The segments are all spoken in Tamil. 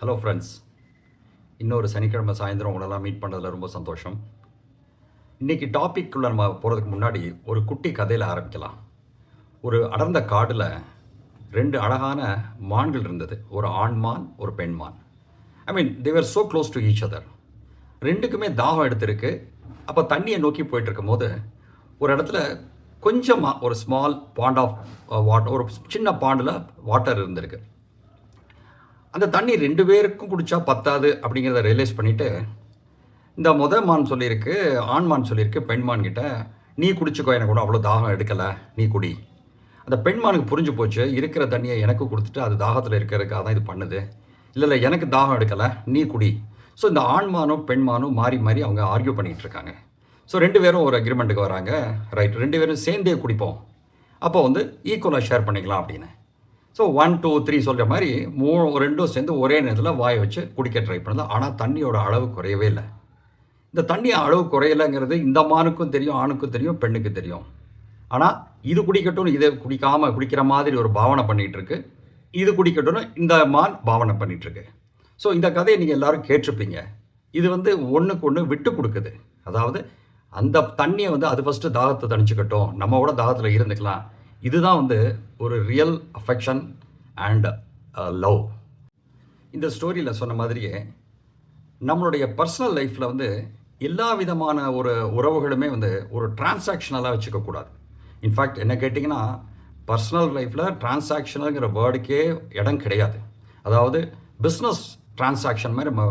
ஹலோ ஃப்ரெண்ட்ஸ் இன்னொரு சனிக்கிழமை சாயந்தரம் உங்களெல்லாம் மீட் பண்ணுறதுல ரொம்ப சந்தோஷம். இன்றைக்கி டாப்பிக்குள்ளே நம்ம போகிறதுக்கு முன்னாடி ஒரு குட்டி கதையில் ஆரம்பிக்கலாம். ஒரு அடர்ந்த காடில் ரெண்டு அழகான மான்கள் இருந்தது. ஒரு ஆண் மான் ஒரு பெண் மான். I mean they're so close to each other ரெண்டுக்குமே தாகம் எடுத்திருக்கு. அப்போ தண்ணியை நோக்கி போயிட்டு இருக்கும்போது ஒரு இடத்துல கொஞ்சமாக ஒரு ஸ்மால் பாண்ட் ஆஃப் வாட்டர் ஒரு சின்ன பாண்டில் வாட்டர் இருந்திருக்கு. அந்த தண்ணி ரெண்டு பேருக்கும் குடித்தா பத்தாது அப்படிங்கிறத ரியலைஸ் பண்ணிவிட்டு இந்த முத மான் சொல்லியிருக்கு ஆண்மான் சொல்லியிருக்கு பெண்மான்கிட்ட கிட்ட நீ குடிச்சுக்கோ எனக்கு கூட அவ்வளோ தாகம் எடுக்கலை நீ குடி. அந்த பெண்மானுக்கு புரிஞ்சு போச்சு இருக்கிற தண்ணியை எனக்கு கொடுத்துட்டு அது தாகத்தில் இருக்கிறதுக்காக தான் இது பண்ணுது. இல்லை இல்லை எனக்கு தாகம் எடுக்கலை நீ குடி. ஸோ இந்த ஆண்மானும் பெண்மானும் மாறி மாறி அவங்க ஆர்கியூ பண்ணிகிட்டு இருக்காங்க. ஸோ ரெண்டு பேரும் ஒரு அக்ரிமெண்ட்டுக்கு வராங்க. ரைட் ரெண்டு பேரும் சேர்ந்தே குடிப்போம். அப்போ வந்து ஈக்குவலாக ஷேர் பண்ணிக்கலாம் அப்படின்னு. ஸோ ஒன் டூ த்ரீ சொல்கிற மாதிரி மூ ரெண்டும் சேர்ந்து ஒரே நேரத்தில் வாயை வச்சு குடிக்க ட்ரை பண்ணுது ஆனால் தண்ணியோட அளவு குறையவே இல்லை. இந்த தண்ணி அளவு குறையலைங்கிறது இந்த மானுக்கும் தெரியும் ஆணுக்கும் தெரியும் பெண்ணுக்கு தெரியும். ஆனால் இது குடிக்கட்டும் இதை குடிக்காமல் குடிக்கிற மாதிரி ஒரு பாவனை பண்ணிகிட்டு இருக்கு. இது குடிக்கட்டும்னு இந்த மான் பாவனை பண்ணிகிட்ருக்கு ஸோ இந்த கதையை நீங்கள் எல்லோரும் கேட்டிருப்பீங்க. இது வந்து ஒன்றுக்கு ஒன்று விட்டு கொடுக்குது. அதாவது அந்த தண்ணியை வந்து அது ஃபஸ்ட்டு தாகத்தை தணிச்சுக்கட்டும். நம்மளோட தாகத்தில் இருந்துக்கலாம். இதுதான் வந்து ஒரு ரியல் அஃபெக்ஷன் அண்ட் லவ் இந்த ஸ்டோரியில் சொன்ன மாதிரியே நம்மளுடைய பர்சனல் லைஃப்பில் வந்து எல்லா விதமான ஒரு உறவுகளுமே வந்து ஒரு டிரான்சாக்ஷனலாக வச்சுக்கக்கூடாது இன்ஃபேக்ட் என்ன கேட்டிங்கன்னா பர்சனல் லைஃப்பில் டிரான்சாக்ஷனல்ங்கிற வேர்டுக்கே இடம் கிடையாது. அதாவது பிஸ்னஸ் டிரான்சாக்ஷன் மாதிரி நம்ம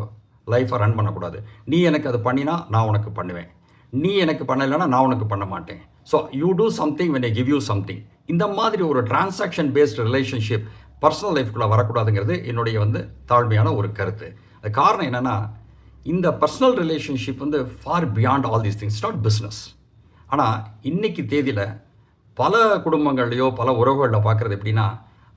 லைஃப்பை ரன் பண்ணக்கூடாது. நீ எனக்கு அது பண்ணினா நான் உனக்கு பண்ணுவேன். நீ எனக்கு பண்ணலைன்னா நான் உனக்கு பண்ண மாட்டேன். So you do something when I give you something இந்த மாதிரி ஒரு டிரான்சாக்ஷன் பேஸ்டு ரிலேஷன்ஷிப் பர்சனல் லைஃப்குள்ளே வரக்கூடாதுங்கிறது என்னுடைய வந்து தாழ்மையான ஒரு கருத்து. அது காரணம் என்னென்னா இந்த பர்சனல் ரிலேஷன்ஷிப் வந்து far beyond all these things not business ஆனால் இன்றைக்கி தேதியில் பல குடும்பங்கள்லையோ பல உறவுகளில் பார்க்குறது எப்படின்னா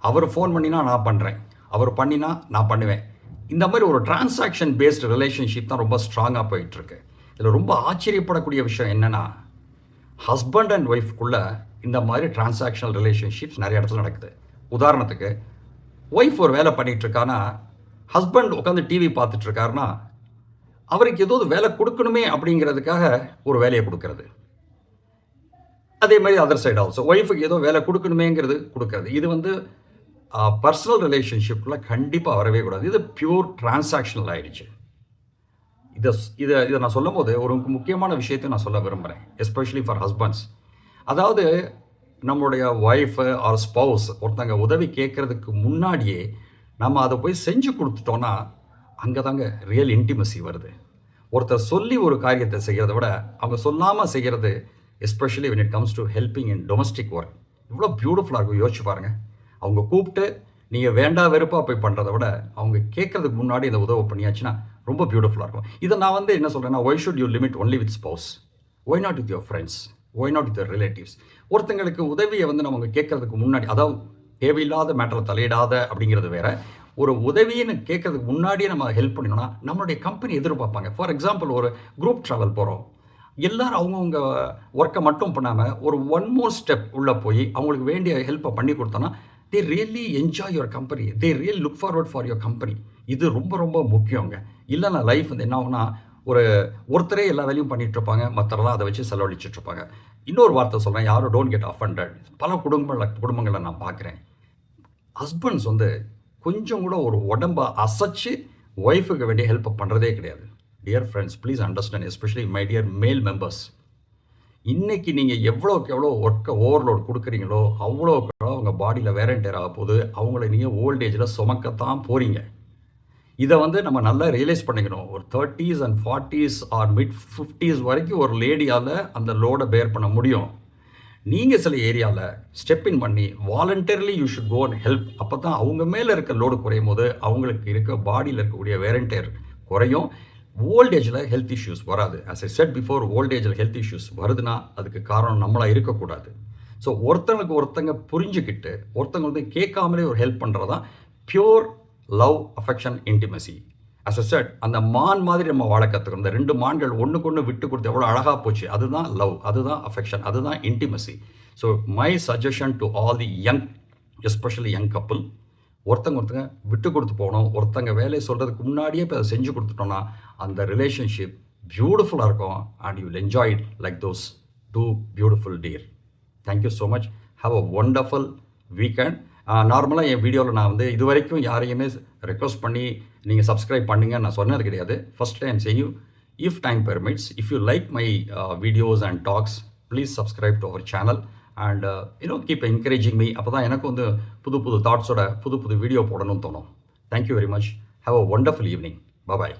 அவர் ஃபோன் பண்ணினா நான் பண்ணுறேன் அவர் பண்ணினா நான் பண்ணுவேன். இந்த மாதிரி ஒரு டிரான்சாக்ஷன் பேஸ்டு ரிலேஷன்ஷிப் தான் ரொம்ப ஸ்ட்ராங்காக போயிட்டுருக்கு இதில் ரொம்ப ஆச்சரியப்படக்கூடிய விஷயம் என்னென்னா ஹஸ்பண்ட் அண்ட் ஒய்ஃப்குள்ளே இந்த மாதிரி டிரான்சாக்ஷனல் ரிலேஷன்ஷிப்ஸ் நிறைய இடத்துல நடக்குது. உதாரணத்துக்கு ஒய்ஃப் ஒரு வேலை பண்ணிட்டு ஹஸ்பண்ட் உட்காந்து டிவி பார்த்துட்ருக்காருன்னா அவருக்கு ஏதோ வேலை கொடுக்கணுமே அப்படிங்கிறதுக்காக ஒரு வேலையை கொடுக்கறது. அதே மாதிரி அதர் சைடு ஆல்சோ ஒய்ஃபுக்கு ஏதோ வேலை கொடுக்கணுமேங்கிறது கொடுக்கறது. இது வந்து பர்சனல் ரிலேஷன்ஷிப்பில் கண்டிப்பாக வரவே கூடாது. இது பியூர் டிரான்சாக்ஷனல் ஆயிடுச்சு. இதை இதை இதை நான் சொல்லும் போது ஒரு முக்கியமான விஷயத்தை நான் சொல்ல விரும்புகிறேன் எஸ்பெஷலி ஃபார் ஹஸ்பண்ட்ஸ் அதாவது நம்மளுடைய ஒய்ஃபு ஆர் ஸ்பவுஸ் ஒருத்தங்க உதவி கேட்குறதுக்கு முன்னாடியே நம்ம அதை போய் செஞ்சு கொடுத்துட்டோன்னா அங்கே தாங்க ரியல் இன்டிமசி வருது. ஒருத்தர் சொல்லி ஒரு காரியத்தை செய்கிறத விட அவங்க சொல்லாமல் செய்கிறது especially when it comes to helping in domestic work இவ்வளோ பியூட்டிஃபுல்லாக இருக்கும். யோசிச்சு பாருங்கள் அவங்க கூப்பிட்டு நீங்கள் வேண்டா வெறுப்பாக போய் பண்ணுறத விட அவங்க கேட்குறதுக்கு முன்னாடி இந்த உதவி பண்ணியாச்சுன்னா ரொம்ப பியூட்டிஃபுல்லாக இருக்கும். இதை நான் வந்து என்ன சொல்கிறேன்னா why should you limit only with spouse why not with your friends why not with relatives ஒருத்தங்களுக்கு உதவியை வந்து நம்ம கேட்கறதுக்கு முன்னாடி அதாவது தேவையில்லாத மேட்டரில் தலையிடாத அப்படிங்கிறது வேற. ஒரு உதவின்னு கேட்கறதுக்கு முன்னாடியே நம்ம ஹெல்ப் பண்ணினோம்னா நம்மளுடைய கம்பெனி எதிர்பார்ப்பாங்க. ஃபார் எக்ஸாம்பிள் ஒரு குரூப் ட்ராவல் போகிறோம் எல்லாரும் அவங்கவுங்க ஒர்க்கை மட்டும் பண்ணாமல் ஒரு ஒன் மோர் ஸ்டெப் உள்ளே போய் அவங்களுக்கு வேண்டிய ஹெல்ப்பை பண்ணி கொடுத்தோன்னா they really enjoy your company they real look forward for your company இது ரொம்ப ரொம்ப முக்கியங்க. இல்லைன்னா லைஃப் வந்து என்ன ஆகும்னா ஒரு ஒருத்தரே எல்லா வேலையும் பண்ணிகிட்ருப்பாங்க மற்றதான் மற்றெல்லாம் அதை வச்சு செலவழிச்சிட்டு இருப்பாங்க இன்னொரு வார்த்தை சொல்கிறேன் யாரும் டோன்ட் கெட் அஃபண்டட் பல குடும்பங்களில் குடும்பங்களை நான் பார்க்குறேன். ஹஸ்பண்ட்ஸ் வந்து கொஞ்சம் கூட ஒரு உடம்பை அசைச்சு ஒய்ஃபுக்கு வேண்டிய ஹெல்ப் பண்ணுறதே கிடையாது. Dear friends please understand especially my dear male members இன்றைக்கி நீங்கள் எவ்வளோக்கு எவ்வளோ ஒர்க்கை ஓவர்லோட் கொடுக்குறீங்களோ அவ்வளோக்கு அவங்க பாடியில் வேரண்டேர் ஆக போகுது அவங்கள நீங்கள் ஓல்டேஜில் சுமக்கத்தான் போகிறீங்க இதை வந்து நம்ம நல்லா ரியலைஸ் பண்ணிக்கணும். ஒரு thirties and forties or mid fifties வரைக்கும் ஒரு லேடியால் அந்த லோடை பேர் பண்ண முடியும். நீங்கள் சில ஏரியாவில் ஸ்டெப் இன் பண்ணி voluntarily you should go and help அப்போ தான் அவங்க மேலே இருக்க லோடு குறையும் போது அவங்களுக்கு இருக்க பாடியில் இருக்கக்கூடிய வேரண்டியர் குறையும். ஓல்டேஜில் ஹெல்த் இஷ்யூஸ் வராது. அஸ் ஐ செட் பிஃபோர் ஓல்டேஜில் ஹெல்த் இஷ்யூஸ் வருதுன்னா அதுக்கு காரணம் நம்மளாக இருக்கக்கூடாது. ஸோ ஒருத்தங்களுக்கு ஒருத்தங்க புரிஞ்சுக்கிட்டு ஒருத்தங்க வந்து கேட்காமலே ஒரு ஹெல்ப் பண்ணுறது தான் pure love affection intimacy as I said அந்த மான் மாதிரி நம்ம வாழ கற்றுக்கணும் இந்த ரெண்டு மான்கள் ஒன்றுக்கு ஒன்று விட்டு கொடுத்து எவ்வளோ அழகாக போச்சு. அதுதான் லவ் அதுதான் அஃபெக்ஷன் அதுதான் intimacy so my suggestion to all the young especially young couple ஒருத்தங்க ஒருத்தங்க விட்டு கொடுத்து போகணும். ஒருத்தங்க வேலையை சொல்கிறதுக்கு முன்னாடியே இப்போ அதை செஞ்சு கொடுத்துட்டோம்னா அந்த ரிலேஷன்ஷிப் பியூட்டிஃபுல்லாக இருக்கும். And you will enjoy it like those two beautiful dear thank you so much have a wonderful weekend நார்மலாக என் வீடியோவில் நான் வந்து இது வரைக்கும் யாரையுமே ரெக்வஸ்ட் பண்ணி நீங்கள் சப்ஸ்கிரைப் பண்ணுங்கன்னு நான் சொன்னது கிடையாது. First time செய்யூ if time permits if you like my videos and talks please subscribe to our channel and you know keep encouraging me அப்போ தான் எனக்கு வந்து புது புது தாட்ஸோட புது புது வீடியோ போடணும்னு தோணும். Thank you very much have a wonderful evening bye